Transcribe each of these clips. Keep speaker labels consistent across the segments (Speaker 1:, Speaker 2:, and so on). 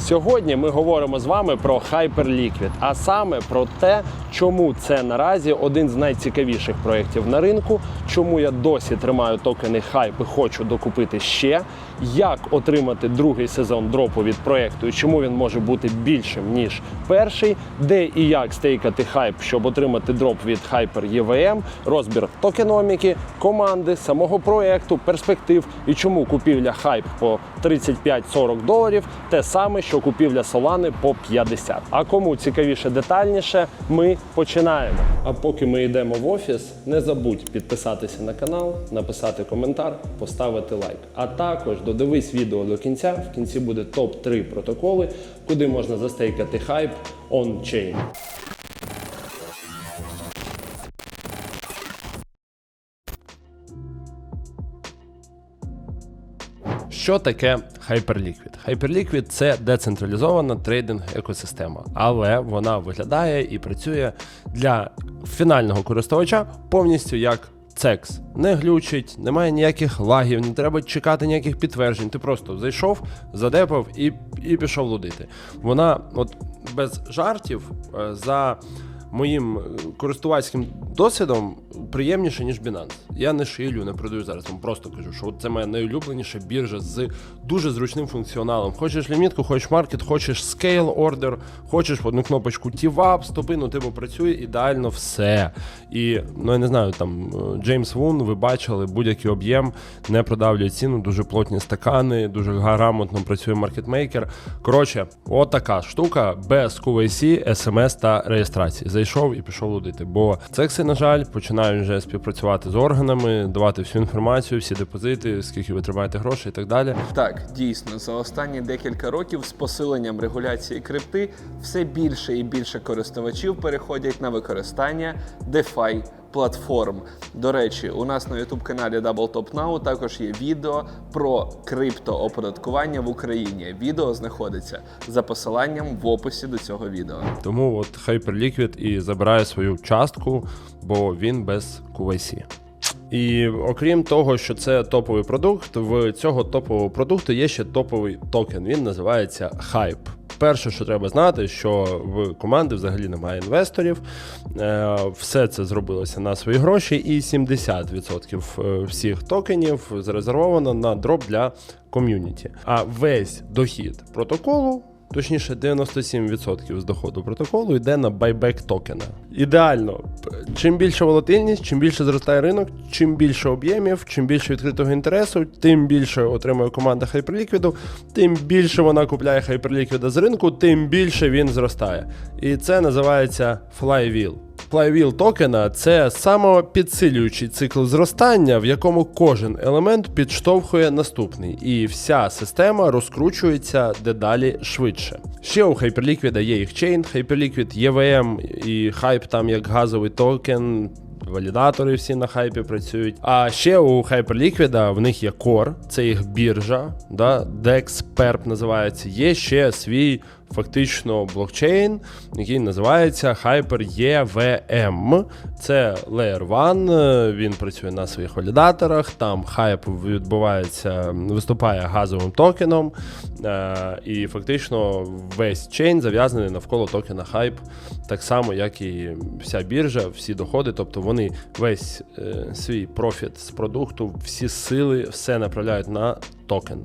Speaker 1: Сьогодні ми говоримо з вами про Hyperliquid, а саме про те, чому це наразі один з найцікавіших проєктів на ринку, чому я досі тримаю токени Hype і хочу докупити ще, як отримати другий сезон дропу від проєкту і чому він може бути більшим ніж перший, де і як стейкати хайп, щоб отримати дроп від Hyper EVM, розбір токеноміки, команди, самого проєкту, перспектив і чому купівля хайп по 35-40 доларів те саме, що купівля Солани по 50. А кому цікавіше детальніше, ми починаємо. А поки ми йдемо в офіс, не забудь підписатися на канал, написати коментар, поставити лайк. А також додивись відео до кінця. В кінці буде топ-3 протоколи, куди можна застейкати хайп on-chain. Що таке Hyperliquid? Hyperliquid – це децентралізована трейдинг екосистема, але вона виглядає і працює для фінального користувача повністю як CEX. Не глючить, немає ніяких лагів, не треба чекати ніяких підтверджень. Ти просто зайшов, задепав і, і пішов лудити. Вона, от без жартів, е, за моїм е, користувацьким досвідом приємніше, ніж Binance. Я не шилю, не продаю зараз. Вам просто кажу, що це моя найулюбленіша біржа з дуже зручним функціоналом. Хочеш лімітку, хочеш маркет, хочеш scale order, хочеш в одну кнопочку TVAP, стопи, ну типу працює ідеально все. І ну я не знаю, там е, Джеймс Вун, ви бачили будь-який об'єм, не продавлює ціну, дуже плотні стакани, дуже грамотно працює маркетмейкер. Коротше, от штука без QVC, SMS та реєстрації. Зайшов і пішов лудити. Бо цекси, на жаль, починають співпрацювати з органами, давати всю інформацію, всі депозити, скільки ви тримаєте грошей і так далі.
Speaker 2: Так, дійсно, за останні декілька років з посиленням регуляції крипти все більше і більше користувачів переходять на використання DeFi платформ. До речі, у нас на youtube каналі Double Top Now також є відео про криптооподаткування в Україні. Відео знаходиться за посиланням в описі до цього відео.
Speaker 1: Тому от Hyperliquid і забирає свою частку, бо він без QVC. І окрім того, що це топовий продукт, в цього топового продукту є ще топовий токен. Він називається Hype. Перше, що треба знати, що в команди взагалі немає інвесторів. Е, Все це зробилося на свої гроші, і 70% всіх токенів зарезервовано на дроп для ком'юніті. А весь дохід протоколу Точніше, 97% з доходу протоколу йде на байбек токена. Ідеально, чим більша волатильність, чим більше зростає ринок, чим більше об'ємів, чим більше відкритого інтересу, тим більше отримує команда хайперліквіду, тим більше вона купляє хайперліквіда з ринку, тим більше він зростає. І це називається flywheel. Flywheel токена це самопідсилюючий цикл зростання, в якому кожен елемент підштовхує наступний, і вся система розкручується дедалі швидше. Ще у Hyperliquid є їх чейн, Hyperliquid EVM і Hype там як газовий токен. Валідатори всі на хайпі працюють. А ще у Hyperliquid в них є Core, це їх біржа, да, DEX називається. Є ще свій фактично блокчейн, який називається HyperEVM. Це Layer 1, він працює на своїх валідаторах. Там хайп відбувається, виступає газовим токеном. Е, і фактично весь чейн зав'язаний навколо токена Hype, так само, як і вся біржа, всі доходи. Тобто вони весь е, свій профіт з продукту, всі сили, все направляють на токен.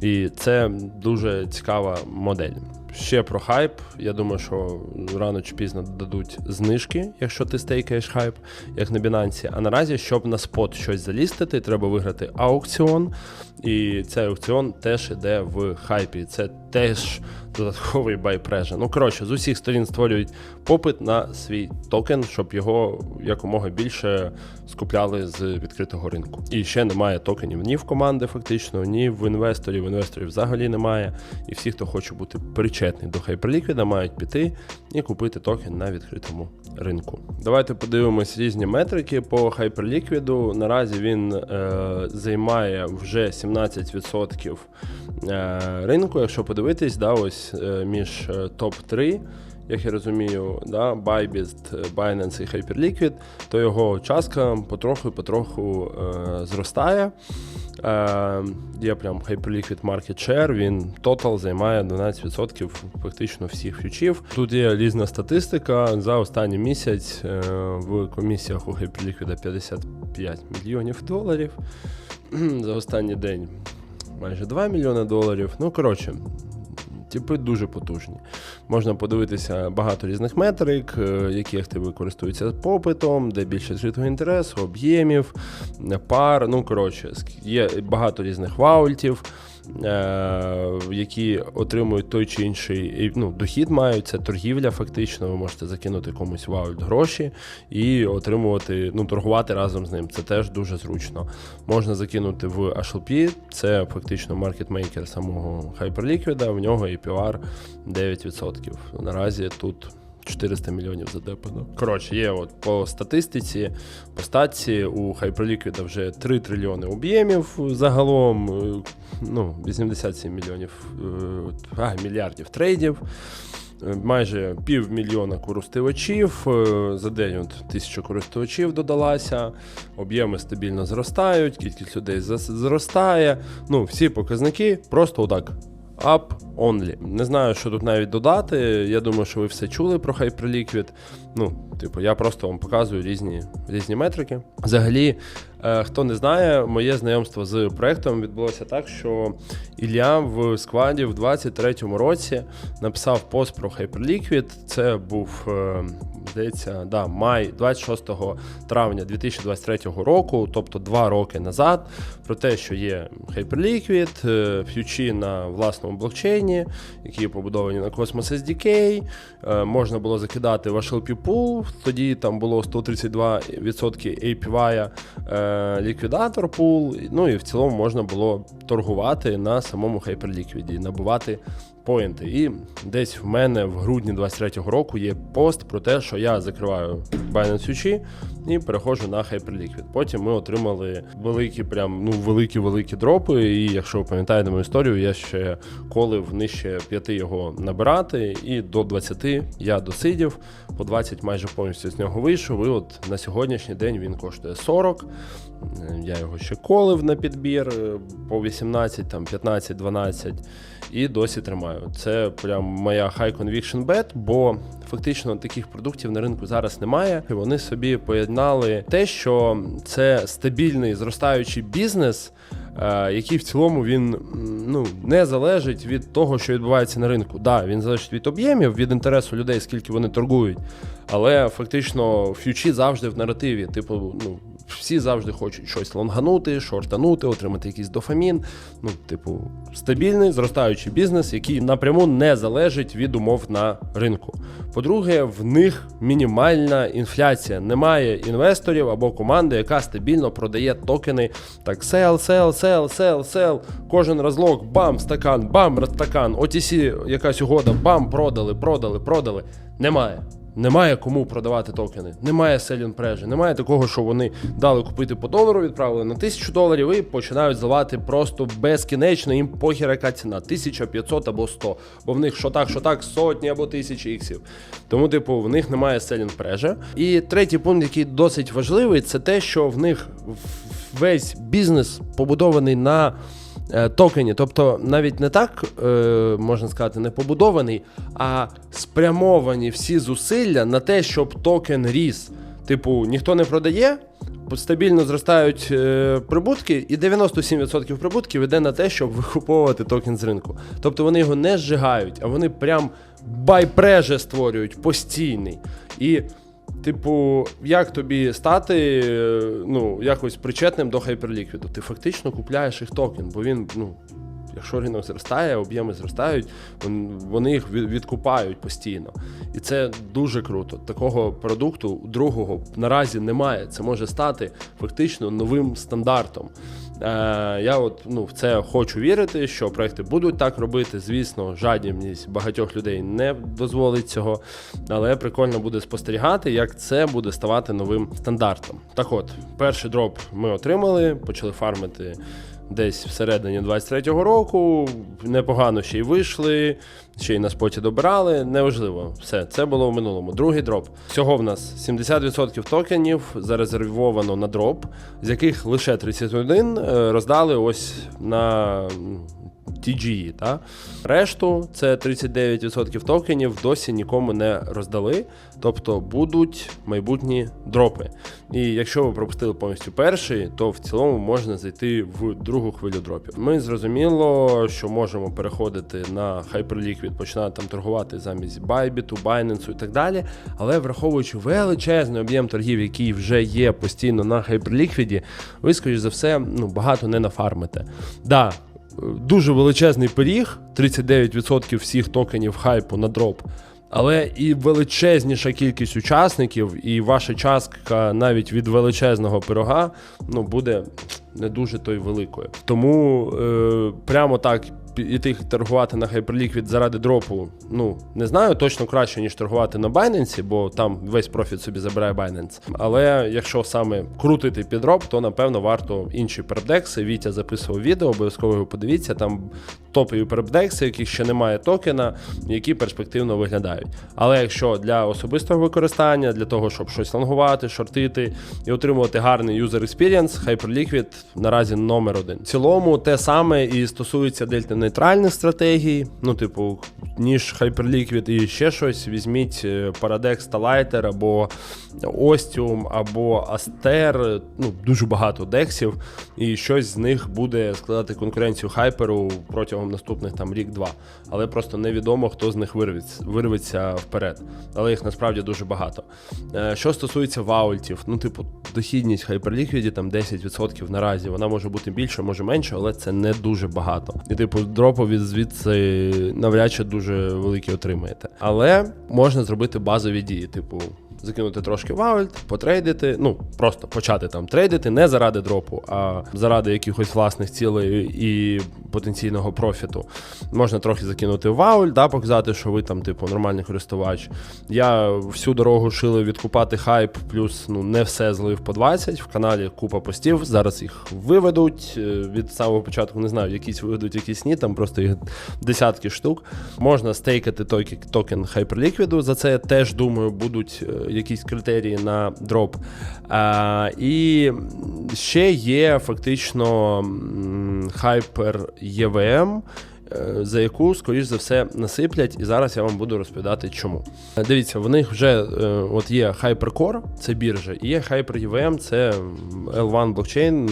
Speaker 1: І це дуже цікава модель. Ще про хайп. Я думаю, що рано чи пізно дадуть знижки, якщо ти стейкаєш хайп, як на Binance. А наразі, щоб на спот щось залістити, треба виграти аукціон. І цей аукціон теж іде в хайпі. Це теж додатковий байпрежа. Ну коротше, з усіх сторін створюють попит на свій токен, щоб його якомога більше скупляли з відкритого ринку. І ще немає токенів ні в команди, фактично, ні в інвесторів. Інвесторів взагалі немає. І всі, хто хоче бути причетний до Hyperliquid, мають піти і купити токен на відкритому ринку. Давайте подивимось різні метрики по Hyperliquid. Наразі він е, займає вже 17% е, ринку. Якщо подивитись, да, ось е, між топ 3 як я розумію, да, Bybit, Binance і Hyperliquid, то його частка потроху-потроху е, зростає. Е, є прям Hyperliquid Market Share, він тотал займає 12% фактично всіх фьючів. Тут є різна статистика. За останній місяць е, в комісіях у Hyperliquid 55 мільйонів доларів. За останній день майже 2 мільйони доларів. Ну, коротше, типи дуже потужні. Можна подивитися багато різних метрик, е, які активи користуються попитом, де більше зритого інтересу, об'ємів, пар. Ну, коротше, є багато різних ваультів. Е, Які отримують той чи інший ну, дохід мають, це торгівля, фактично. Ви можете закинути комусь ваульт гроші і отримувати, ну, торгувати разом з ним. Це теж дуже зручно. Можна закинути в HLP, це фактично маркетмейкер самого Hyperliquid, в нього APR 9%. Наразі тут 400 мільйонів задепано. Коротше, є от по статистиці, по статці у Hyperliquid вже 3 трильйони об'ємів загалом, е, ну, 87 мільйонів е, а, мільярдів трейдів. Е, Майже півмільйона користувачів. За день от тисяча користувачів додалася. Об'єми стабільно зростають, кількість людей зростає. Ну, всі показники просто отак. Up only. Не знаю, що тут навіть додати. Я думаю, що ви все чули про Hyperliquid. Ну, типу, я просто вам показую різні, різні метрики. Взагалі, е, хто не знає, моє знайомство з проектом відбулося так, що Ілля в складі в 23-му році написав пост про Hyperliquid. Це був, е, здається, да, май 26 травня 2023 року, тобто два роки назад, про те, що є Hyperliquid, е, фьючі на власному блокчейні, які побудовані на Cosmos SDK. Е, Можна було закидати в HLP Pool, тоді там було 132% APY, е, ліквідатор pool, ну і в цілому можна було торгувати на самому Hyperliquid, набувати поінти. І десь в мене в грудні 23-го року є пост про те, що я закриваю Binance Future і переходжу на Hyperliquid. Потім ми отримали великі, прям ну великі-великі дропи. І якщо ви пам'ятаєте мою історію, я ще колив нижче 5 його набирати, і до 20 я досидів, по 20 майже повністю з нього вийшов. І от на сьогоднішній день він коштує 40. Е, Я його ще колив на підбір е, по 18, там 15, 12 і досі тримаю. Це прям моя high conviction bet, бо фактично таких продуктів на ринку зараз немає. І вони собі поєднали те, що це стабільний зростаючий бізнес. Е, Який в цілому він ну не залежить від того, що відбувається на ринку. Да, він залежить від об'ємів, від інтересу людей, скільки вони торгують. Але фактично ф'ючі завжди в наративі. Типу, ну всі завжди хочуть щось лонганути, шортанути, отримати якийсь дофамін. Ну, типу, стабільний зростаючий бізнес, який напряму не залежить від умов на ринку. По-друге, в них мінімальна інфляція. Немає інвесторів або команди, яка стабільно продає токени. Так, сел, сел, сел, сел, сел. Кожен розлог, бам, стакан, бам, стакан. OTC, якась угода, бам, продали, продали, продали. Немає. Немає кому продавати токени, немає селін прежі, немає такого, що вони дали купити по долару, відправили на тисячу доларів і починають зливати просто безкінечно. Їм похер яка ціна 1500 або 100. Бо в них що так, що так, сотні або тисячі іксів. Тому, типу, в них немає селін прежа. І третій пункт, який досить важливий, це те, що в них весь бізнес побудований на токені. Тобто навіть не так е, можна сказати, не побудований, а спрямовані всі зусилля на те, щоб токен ріс. Типу, ніхто не продає, стабільно зростають е, прибутки, і 97% прибутків йде на те, щоб викуповувати токен з ринку. Тобто вони його не зжигають, а вони прям байпреже створюють постійний. І Типу, як тобі стати е, ну, якось причетним до хайперліквіду? Ти фактично купляєш їх токен, бо він, ну, якщо ринок зростає, об'єми зростають, вони їх відкупають постійно. І це дуже круто. Такого продукту другого наразі немає. Це може стати фактично новим стандартом. Е, я от ну, в це хочу вірити, що проекти будуть так робити. Звісно, жадібність багатьох людей не дозволить цього, але прикольно буде спостерігати, як це буде ставати новим стандартом. Так от, перший дроп ми отримали, почали фармити десь всередині 23-го року. Непогано ще й вийшли, ще й на споті добирали. Неважливо, все, це було в минулому. Другий дроп. Всього в нас 70% токенів зарезервовано на дроп, з яких лише 31 е, роздали ось на TGE. Та? Решту, це 39% токенів, досі нікому не роздали. Тобто будуть майбутні дропи. І якщо ви пропустили повністю перший, то в цілому можна зайти в другу хвилю дропів. Ми зрозуміло, що можемо переходити на Hyperliquid, починати там торгувати замість Bybit, Binance і так далі. Але враховуючи величезний об'єм торгів, який вже є постійно на Hyperliquid, ви, скоріш за все, ну, багато не нафармите. Да, дуже величезний пиріг, 39% всіх токенів хайпу на дроп. Але і величезніша кількість учасників, і ваша частка навіть від величезного пирога ну, буде не дуже той великою. Тому е, прямо так іти торгувати на Hyperliquid заради дропу, ну не знаю, точно краще, ніж торгувати на Binance, бо там весь профіт собі забирає Binance. Але якщо саме крутити під дроп, то напевно варто інші перебдекси. Вітя записував відео, обов'язково його подивіться. Там топові перебдекси, яких ще немає токена, які перспективно виглядають. Але якщо для особистого використання, для того, щоб щось лонгувати, шортити і отримувати гарний юзер experience, Hyperliquid наразі номер один. В цілому те саме і стосується дельта-нейтральних стратегій. Ну, типу, ніж Hyperliquid і ще щось, візьміть е, Paradex та Lighter або Ostium, або Aster, ну, дуже багато дексів, і щось з них буде складати конкуренцію хайперу протягом наступних там рік-два. Але просто невідомо, хто з них вирветься, вирветься вперед. Але їх насправді дуже багато. Е, Що стосується ваультів, ну, типу, дохідність Hyperliquid там 10% наразі. Вона може бути більше, може менше, але це не дуже багато. І, типу, дропу від звідси навряд чи дуже великі отримаєте. Але можна зробити базові дії, типу. Закинути трошки ваульт, потрейдити, ну просто почати там трейдити не заради дропу, а заради якихось власних цілей і потенційного профіту. Можна трохи закинути вауль, да, показати, що ви там, типу, нормальний користувач. Я всю дорогу шили відкупати хайп, плюс ну не все злив по 20. В каналі купа постів. Зараз їх виведуть. Е, Від самого початку не знаю, якісь виведуть, якісь ні, там просто їх десятки штук. Можна стейкати токен, Hyperliquid, За це я теж думаю, будуть е, якісь критерії на дроп. А, і ще є фактично Hyper EVM. Е, За яку, скоріш за все, насиплять, і зараз я вам буду розповідати, чому. Е, Дивіться, в них вже е, от є Hypercore, це біржа, і є Hyper EVM, це L1 блокчейн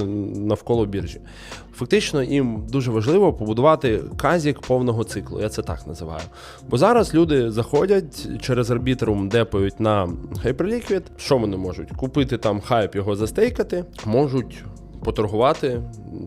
Speaker 1: навколо біржі. Фактично, їм дуже важливо побудувати казік повного циклу. Я це так називаю. Bо зараз люди заходять через арбітрум, депають на Hyperliquid. Що вони можуть? Купити там хайп, його застейкати, можуть. Поторгувати,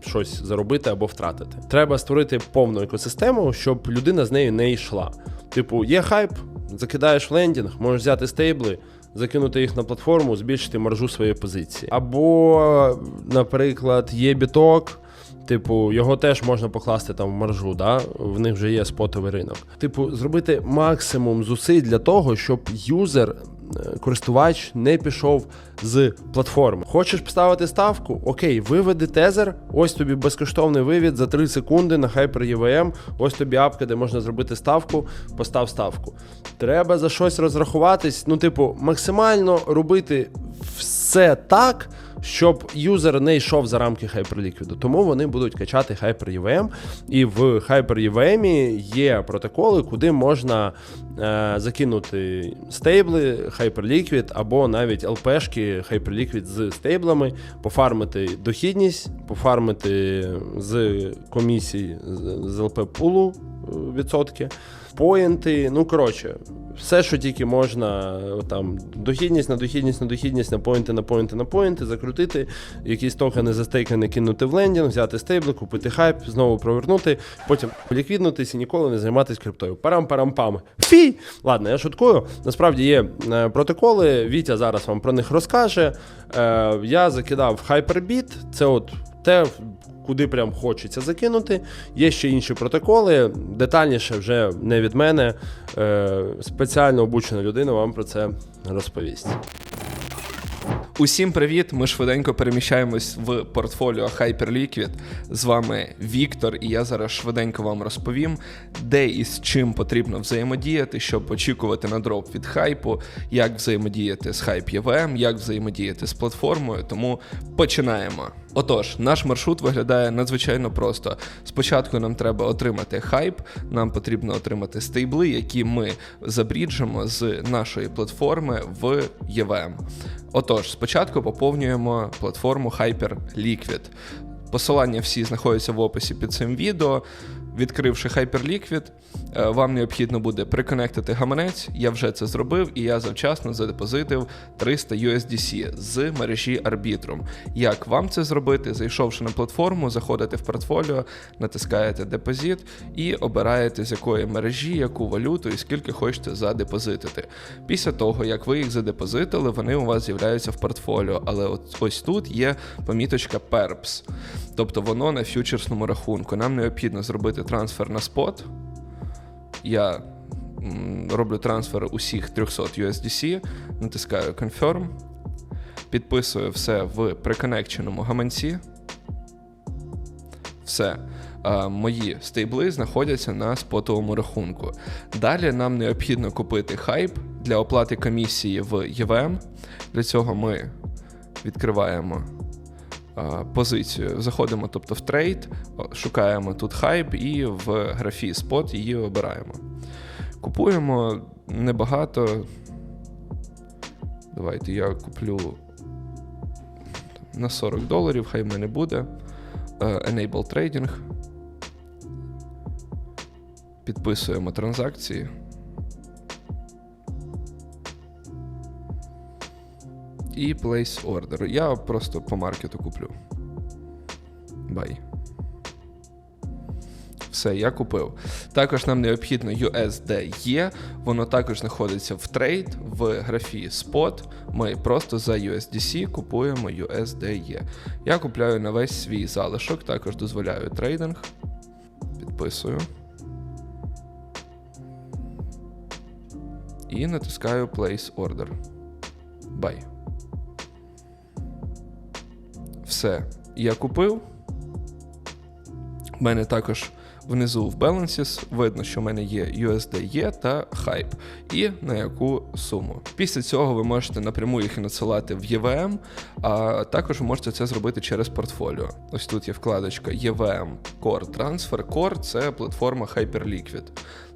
Speaker 1: щось заробити або втратити. Треба створити повну екосистему, щоб людина з нею не йшла. Типу, є хайп, закидаєш в лендінг, можеш взяти стейбли, закинути їх на платформу, збільшити маржу своєї позиції. Або, наприклад, є біток. Типу, його теж можна покласти там в маржу, да? в них вже є спотовий ринок. Типу, зробити максимум зусиль для того, щоб юзер, користувач не пішов з платформи. Хочеш поставити ставку? Окей, виведи тезер, ось тобі безкоштовний вивід за 3 секунди на Hyper EVM, ось тобі апка, де можна зробити ставку, постав ставку. Треба за щось розрахуватись, ну, типу, максимально робити все так, щоб юзер не йшов за рамки Hyperliquid. Тому вони будуть качати Hyper EVM. І в Hyper EVM є протоколи, куди можна е, закинути стейбли Hyperliquid або навіть LP-шки Hyperliquid з стейблами, пофармити дохідність, пофармити з комісій з- LP пулу відсотки, поінти. Ну, коротше, все, що тільки можна, там, дохідність на дохідність на дохідність, на поінти, на поінти, на поінти, закрутити, якісь токени застейкані кинути в лендінг, взяти стейбли, купити хайп, знову провернути, потім ліквіднутися і ніколи не займатися криптою. Парам-парам-пам. Фі! Ладно, я шуткую. Насправді є е, протоколи. Вітя зараз вам про них розкаже. Е, я закидав Hyperbit, це от те, куди прям хочеться закинути. Є ще інші протоколи. Детальніше вже не від мене. Е, спеціально обучена людина вам про це розповість.
Speaker 2: Усім привіт! Ми швиденько переміщаємось в портфоліо Hyperliquid. З вами Віктор, і я зараз швиденько вам розповім, де і з чим потрібно взаємодіяти, щоб очікувати на дроп від хайпу, як взаємодіяти з Hype EVM, як взаємодіяти з платформою. Тому починаємо. Отож, наш маршрут виглядає надзвичайно просто. Спочатку нам треба отримати хайп, нам потрібно отримати стейбли, які ми забріджимо з нашої платформи в EVM. Отож, спочатку поповнюємо платформу Hyperliquid. Посилання всі знаходяться в описі під цим відео. Відкривши Hyperliquid, е, вам необхідно буде приконектити гаманець. Я вже це зробив, і я завчасно задепозитив 300 USDC з мережі Arbitrum. Як вам це зробити? Зайшовши на платформу, заходите в портфоліо, натискаєте депозит і обираєте з якої мережі, яку валюту і скільки хочете задепозитити. Після того, як ви їх задепозитили, вони у вас з'являються в портфоліо, але от ось тут є поміточка PERPS, тобто воно на фьючерсному рахунку. Нам необхідно зробити трансфер на спот. Я роблю трансфер усіх 300 USDC, натискаю Confirm, підписую все в приконекченому гаманці. Все. Мої стейбли знаходяться на спотовому рахунку. Далі нам необхідно купити хайп для оплати комісії в EVM. Для цього ми відкриваємо позицію. Заходимо тобто, в трейд, шукаємо тут хайп і в графі спот її обираємо. Купуємо небагато. Давайте я куплю на 40 доларів, хай в мене буде. Е, Enable Trading. Підписуємо транзакції. І place order. Я просто по маркету куплю. Бай. Все, я купив. Також нам необхідно USDE, воно також знаходиться в трейд в графі Spot. Ми просто за USDC купуємо USDE. Я купляю на весь свій залишок, також дозволяю трейдинг. Підписую. І натискаю Place Order. Buy. Все. Я купив. У мене також внизу в Balances видно, що в мене є USDE та Hype, і на яку суму. Після цього ви можете напряму їх надсилати в EVM, а також ви можете це зробити через портфоліо. Ось тут є вкладочка EVM Core Transfer. Core це платформа Hyperliquid.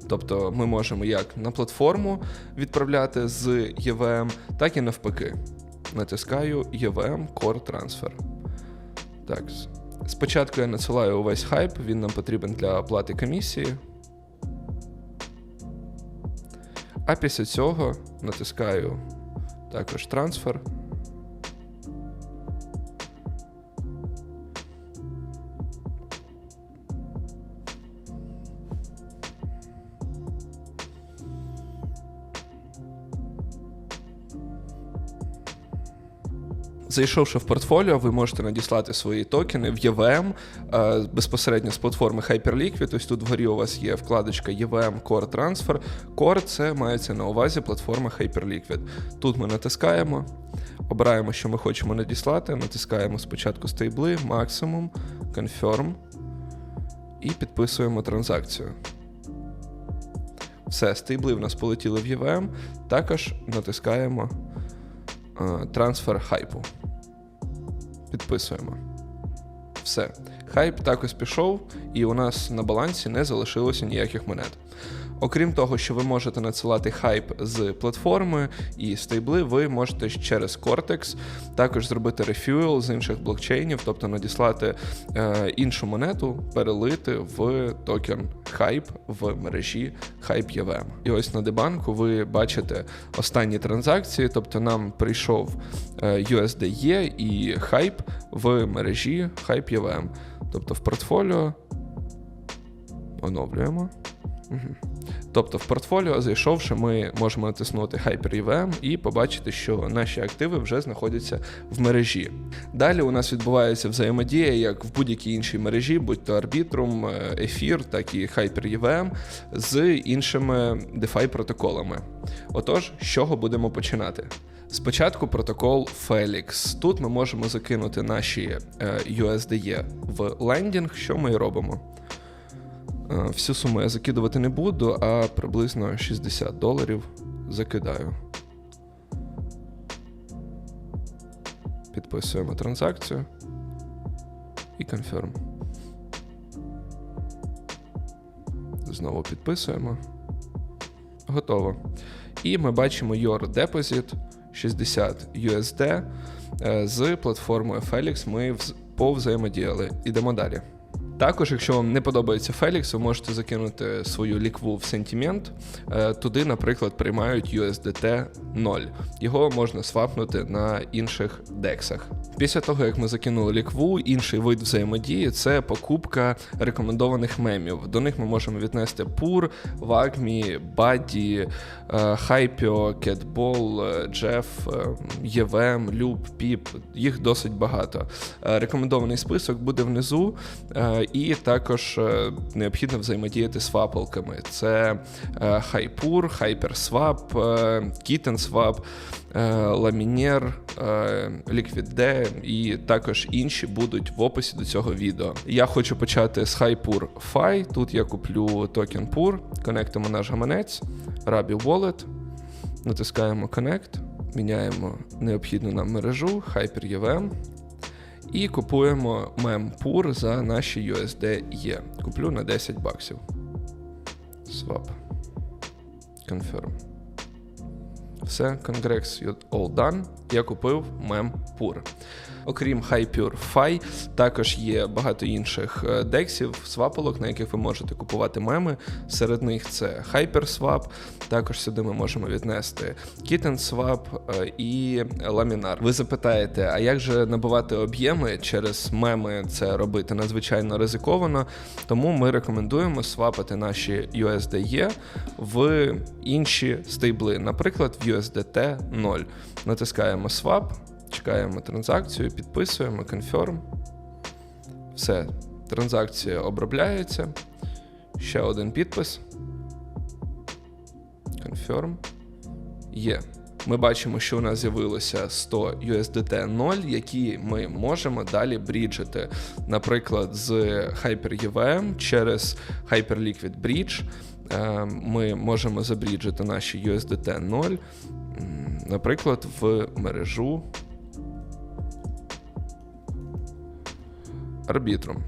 Speaker 2: Тобто ми можемо як на платформу відправляти з EVM, так і навпаки. Натискаю EVM Core Transfer. Так. Спочатку я надсилаю увесь хайп, він нам потрібен для оплати комісії. А після цього натискаю також трансфер. Зайшовши в портфоліо, ви можете надіслати свої токени в EVM е, безпосередньо з платформи Hyperliquid. Ось тут вгорі у вас є вкладочка EVM Core Transfer. Core це мається на увазі платформа Hyperliquid. Тут ми натискаємо, обираємо, що ми хочемо надіслати, натискаємо спочатку стейбли, максимум, Confirm і підписуємо транзакцію. Все, стейбли в нас полетіли в EVM. Також натискаємо трансфер хайпу. Підписуємо. Все. Хайп також пішов, і у нас на балансі не залишилося ніяких монет. Окрім того, що ви можете надсилати хайп з платформи і стейбли, ви можете через Cortex також зробити рефюел з інших блокчейнів, тобто надіслати е, іншу монету, перелити в токен хайп в мережі Hype EVM. І ось на дебанку ви бачите останні транзакції, тобто нам прийшов е, USDE і хайп в мережі Hype EVM. Тобто в портфоліо оновлюємо. Угу. Тобто в портфоліо, зайшовши, ми можемо натиснути Hyper EVM і побачити, що наші активи вже знаходяться в мережі. Далі у нас відбувається взаємодія, як в будь-якій іншій мережі, будь то Arbitrum, Ефір, так і Hyper EVM, з іншими DeFi протоколами. Отож, з чого будемо починати? Спочатку протокол Felix. Тут ми можемо закинути наші е, USDE в лендінг, що ми і робимо. Е, Всю суму я закидувати не буду, а приблизно 60 доларів закидаю. Підписуємо транзакцію і confirm. Знову підписуємо. Готово. І ми бачимо Your Deposit 60 USD е, з платформою Felix. Ми вз- повзаємодіяли. Ідемо далі. Також, якщо вам не подобається Felix, ви можете закинути свою лікву в сентимент. Е, Туди, наприклад, приймають USDT 0. Його можна свапнути на інших дексах. Після того, як ми закинули лікву, інший вид взаємодії це покупка рекомендованих мемів. До них ми можемо віднести Pur, Wagmi, Buddy, е, Hypio, Catball, е, е, Євем, Люб, Піп. Їх досить багато. Рекомендований список буде внизу, і також е, необхідно взаємодіяти з фапалками. Це е, Hypur, HyperSwap, е, KittenSwap, е, Laminier, е, Liquid.D і також інші будуть в описі до цього відео. Я хочу почати з Hypur Fi. Тут я куплю токен PUR, конектимо наш гаманець, Rabi Wallet, натискаємо Connect, міняємо необхідну нам мережу, HyperEVM. І купуємо мемпур за наші USD Куплю на 10 баксів. Swap. Confirm. Все, Congress all done. Я купив мемпур. Окрім Hypure Fi, також є багато інших е, дексів, свапалок, на яких ви можете купувати меми. Серед них це HyperSwap, також сюди ми можемо віднести KittenSwap е, і Laminar. Ви запитаєте, а як же набувати об'єми через меми це робити надзвичайно ризиковано, тому ми рекомендуємо свапати наші USDE в інші стейбли, наприклад, в USDT 0. Натискаємо Swap, чекаємо транзакцію, підписуємо Confirm. Все, транзакція обробляється. Ще один підпис. Confirm. Є. Ми бачимо, що у нас з'явилося 100 USDT 0, які ми можемо далі бріджити. Наприклад, з HyperEVM через Hyperliquid Bridge е, ми можемо забріджити наші USDT 0, наприклад, в мережу арбітром.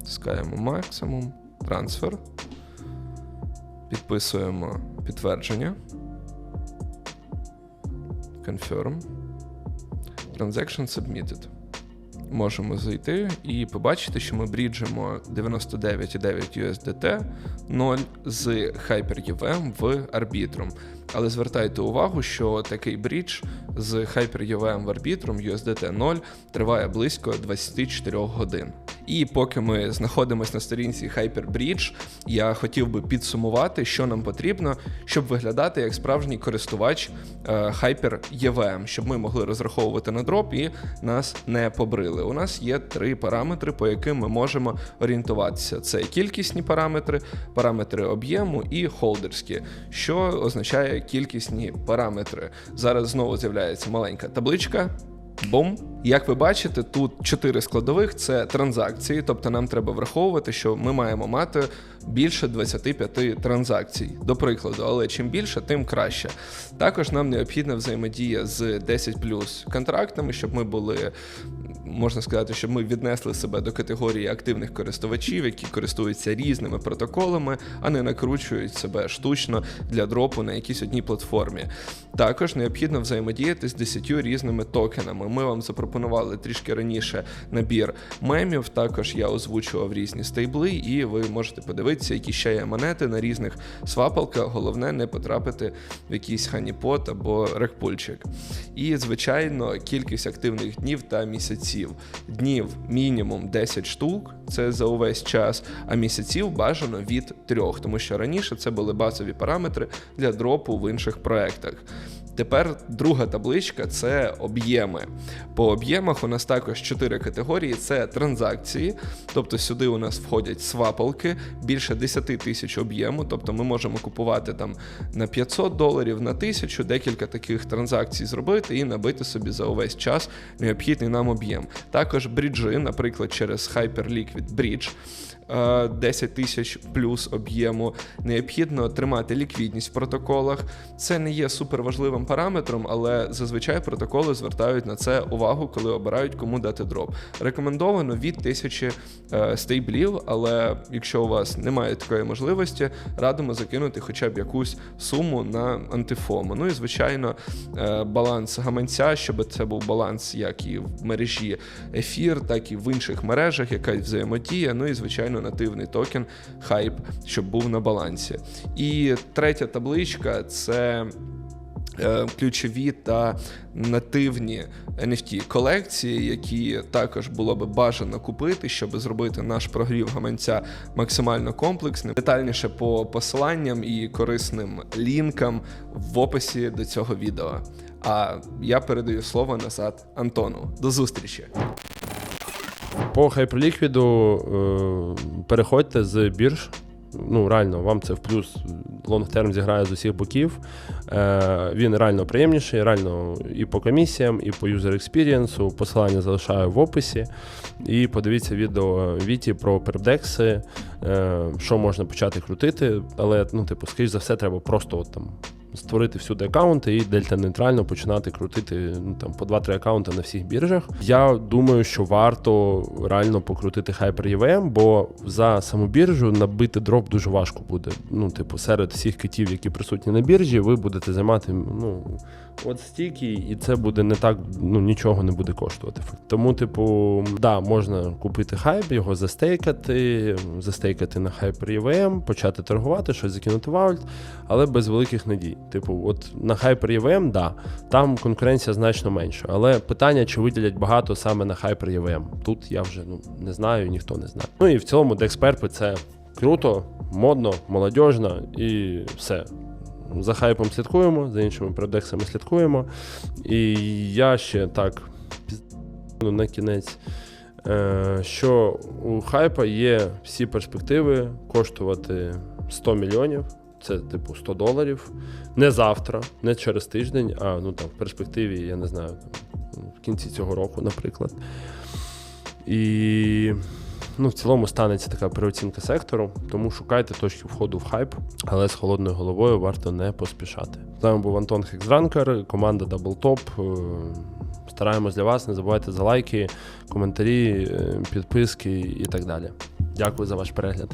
Speaker 2: Тискаємо максимум, трансфер. Підписуємо підтвердження. Confirm. Transaction submitted. Можемо зайти і побачити, що ми бріджимо 99,9 USDT 0 з HyperEVM в Arbitrum. Але звертайте увагу, що такий брідж з HyperEVM в Arbitrum USDT 0 триває близько 24 годин. І поки ми знаходимося на сторінці HyperBridge, я хотів би підсумувати, що нам потрібно, щоб виглядати як справжній користувач е, HyperEVM, щоб ми могли розраховувати на дроп і нас не побрили. У нас є три параметри, по яким ми можемо орієнтуватися: це кількісні параметри, параметри об'єму і холдерські, що означає кількісні параметри. Зараз знову з'являється маленька табличка. Бум. Як ви бачите, тут чотири складових це транзакції, тобто нам треба враховувати, що ми маємо мати більше 25 транзакцій, до прикладу, але чим більше, тим краще. Також нам необхідна взаємодія з 10 плюс контрактами, щоб ми були, можна сказати, щоб ми віднесли себе до категорії активних користувачів, які користуються різними протоколами, а не накручують себе штучно для дропу на якійсь одній платформі. Також необхідно взаємодіяти з 10 різними токенами. Ми вам запропонували трішки раніше набір мемів. Також я озвучував різні стейбли, і ви можете подивитися, які ще є монети на різних свапалках. Головне не потрапити в якийсь ханіпот або рекпульчик. І, звичайно, кількість активних днів та місяців. Днів мінімум 10 штук, це за увесь час, а місяців бажано від трьох, тому що раніше це були базові параметри для дропу в інших проектах. Тепер друга табличка це об'єми. По об'ємах у нас також чотири категорії: це транзакції, тобто сюди у нас входять свапалки, більше 10 тисяч об'єму. Тобто ми можемо купувати там на 500 доларів, на 1000, декілька таких транзакцій зробити і набити собі за увесь час необхідний нам об'єм. Також бріджі, наприклад, через Hyperliquid Bridge. Е, 10 тисяч плюс об'єму. Необхідно тримати ліквідність в протоколах. Це не є суперважливим параметром, але зазвичай протоколи звертають на це увагу, коли обирають кому дати дроп. Рекомендовано від тисячі е, стейблів, але якщо у вас немає такої можливості, радимо закинути хоча б якусь суму на антифому. Ну і звичайно, е, баланс гаманця, щоб це був баланс як і в мережі ефір, так і в інших мережах, якась взаємодія. Ну і звичайно, нативний токен хайп, щоб був на балансі. І третя табличка це. е, Ключові та нативні NFT колекції, які також було би бажано купити, щоб зробити наш прогрів гаманця максимально комплексним. Детальніше по посиланням і корисним лінкам в описі до цього відео. А я передаю слово назад Антону. До зустрічі!
Speaker 1: По хайперліквіду е, переходьте з бірж. Ну, реально, вам це в плюс лонгтерм зіграє з усіх боків. Е, він реально приємніший, реально і по комісіям, і по юзер експірієнсу. Посилання залишаю в описі. І подивіться відео Віті про пердекси, е, що можна почати крутити. Але, ну, типу, скоріш за все, треба просто от, там. Створити всюди аккаунти і дельта нейтрально починати крутити ну, там по 2-3 аккаунти на всіх біржах. Я думаю, що варто реально покрутити Hyper EVM, бо за саму біржу набити дроп дуже важко буде. Ну, типу, серед всіх китів, які присутні на біржі, ви будете займати ну, от стільки, і це буде не так, ну нічого не буде коштувати. Тому, типу, да, можна купити хайп, його застейкати, застейкати на Hyper EVM, почати торгувати, щось закинути в але без великих надій. Типу, от на Hyper EVM, да, там конкуренція значно менша. Але питання, чи виділять багато саме на Hyper EVM. Тут я вже ну, не знаю, ніхто не знає. Ну і в цілому Dexperp це круто, модно, молодіжно і все. За хайпом слідкуємо, за іншими продексами слідкуємо. І я ще так пізну на кінець, е, що у хайпа є всі перспективи коштувати 100 мільйонів. Це типу 100 доларів. Не завтра, не через тиждень, а ну там в перспективі, я не знаю, в кінці цього року, наприклад. І ну в цілому станеться така переоцінка сектору, тому шукайте точки входу в хайп, але з холодною головою варто не поспішати. З вами був Антон Хекзранкер, команда DoubleTop. Е, стараємось для вас. Не забувайте за лайки, коментарі, е, підписки і так далі. Дякую за ваш перегляд.